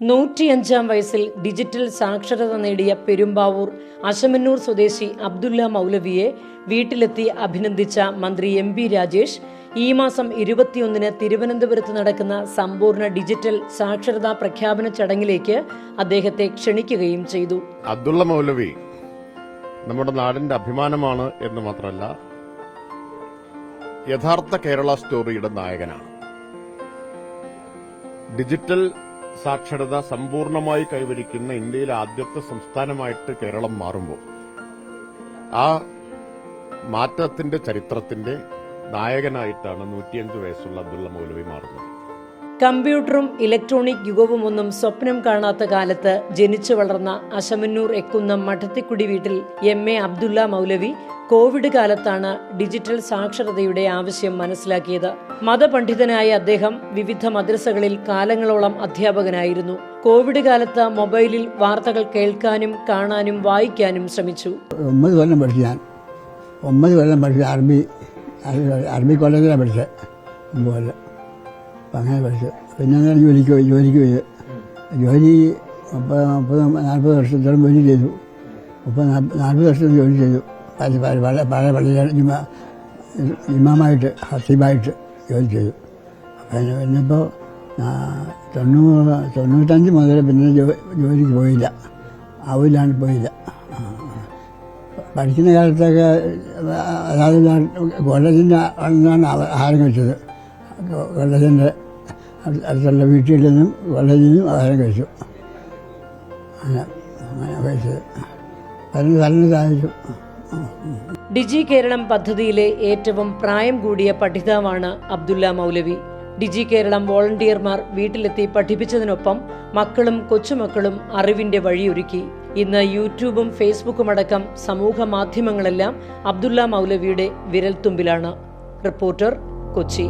നൂറ്റിയഞ്ചാം വയസ്സിൽ ഡിജിറ്റൽ സാക്ഷരത നേടിയ പെരുമ്പാവൂർ അശമന്നൂർ സ്വദേശി അബ്ദുല്ല മൗലവിയെ വീട്ടിലെത്തി അഭിനന്ദിച്ച മന്ത്രി എം പി രാജേഷ്. ഈ മാസം ഇരുപത്തിയൊന്നിന് തിരുവനന്തപുരത്ത് നടക്കുന്ന സമ്പൂർണ ഡിജിറ്റൽ സാക്ഷരതാ പ്രഖ്യാപന ചടങ്ങിലേക്ക് അദ്ദേഹത്തെ ക്ഷണിക്കുകയും ചെയ്തു. അബ്ദുള്ള മൗലവി നമ്മുടെ നാടിന്റെ അഭിമാനമാണ് എന്ന് മാത്രമല്ല യഥാർത്ഥ കേരള സ്റ്റോറിയുടെ നായകനാണ്. ഡിജിറ്റൽ സാക്ഷരത സമ്പൂർണമായി കൈവരിക്കുന്ന ഇന്ത്യയിലെ ആദ്യത്തെ സംസ്ഥാനമായിട്ട് കേരളം മാറുമ്പോൾ ആ മാറ്റത്തിന്റെ ചരിത്രത്തിന്റെ നായകനായിട്ടാണ് നൂറ്റിയഞ്ച് വയസ്സുള്ള അബ്ദുള്ള മൗലവി മാറുന്നത്. കമ്പ്യൂട്ടറും ഇലക്ട്രോണിക് യുഗവും ഒന്നും സ്വപ്നം കാണാത്ത കാലത്ത് ജനിച്ചു വളർന്ന അശമന്നൂർ എക്കുന്നം മഠത്തിക്കുടി വീട്ടിൽ M A Abdullah Maulavi Covid കാലത്താണ് ഡിജിറ്റൽ സാക്ഷരതയുടെ ആവശ്യം മനസ്സിലാക്കിയത്. മതപണ്ഡിതനായ അദ്ദേഹം വിവിധ മദ്രസകളിൽ കാലങ്ങളോളം അധ്യാപകനായിരുന്നു. കോവിഡ് കാലത്ത് മൊബൈലിൽ വാർത്തകൾ കേൾക്കാനും കാണാനും വായിക്കാനും ശ്രമിച്ചു. ഒമ്പത് കൊല്ലം പഠിച്ചു ഞാൻ. ഒമ്പത് കൊല്ലം പഠിച്ചു അറബി- അറബി കോളേജിലാണ് പഠിച്ചത്. ഒമ്പത് കൊല്ലം. അങ്ങനെ പഠിച്ചു. പിന്നെ ഞാൻ ജോലിക്ക് പോയി ജോലിക്ക് പോയി. ജോലി മുപ്പത് നാൽപ്പത് വർഷത്തോളം ജോലി ചെയ്തു. മുപ്പത് നാൽപ്പ- നാൽപ്പത് വർഷം ജോലി ചെയ്തു. പല പല പള്ളിയിൽ ഇമാ ഇമാമായിട്ട് ഹസീബായിട്ട് ജോലി ചെയ്തു. അപ്പം പിന്നിപ്പോൾ തൊണ്ണൂറ് തൊണ്ണൂറ്റഞ്ച് മുതൽ പിന്നെ ജോലിക്ക് പോയില്ല. ആവില്ലാണ്ട് പോയില്ല. പഠിക്കുന്ന കാലത്തൊക്കെ അതായത് കോളേജിന്റെ അന്നാണ് ആഹാരം കഴിച്ചത്. കോളേജിന്റെ അടുത്തുള്ള വീട്ടിൽ നിന്നും കോളേജിൽ നിന്നും ആഹാരം കഴിച്ചു. അങ്ങനെ അങ്ങനെ കഴിച്ചത്. പറഞ്ഞു തന്നെ സാധിച്ചു. ഡിജി കേരളം പദ്ധതിയിലെ ഏറ്റവും പ്രായം കൂടിയ പഠിതാവാണ് അബ്ദുല്ല മൗലവി. ഡിജി കേരളം വോളണ്ടിയർമാർ വീട്ടിലെത്തി പഠിപ്പിച്ചതിനൊപ്പം മക്കളും കൊച്ചുമക്കളും അറിവിന്റെ വഴിയൊരുക്കി. ഇന്ന് യൂട്യൂബും ഫേസ്ബുക്കും അടക്കം സമൂഹ മാധ്യമങ്ങളെല്ലാം അബ്ദുല്ല മൗലവിയുടെ വിരൽത്തുമ്പിലാണ്. റിപ്പോർട്ടർ കൊച്ചി.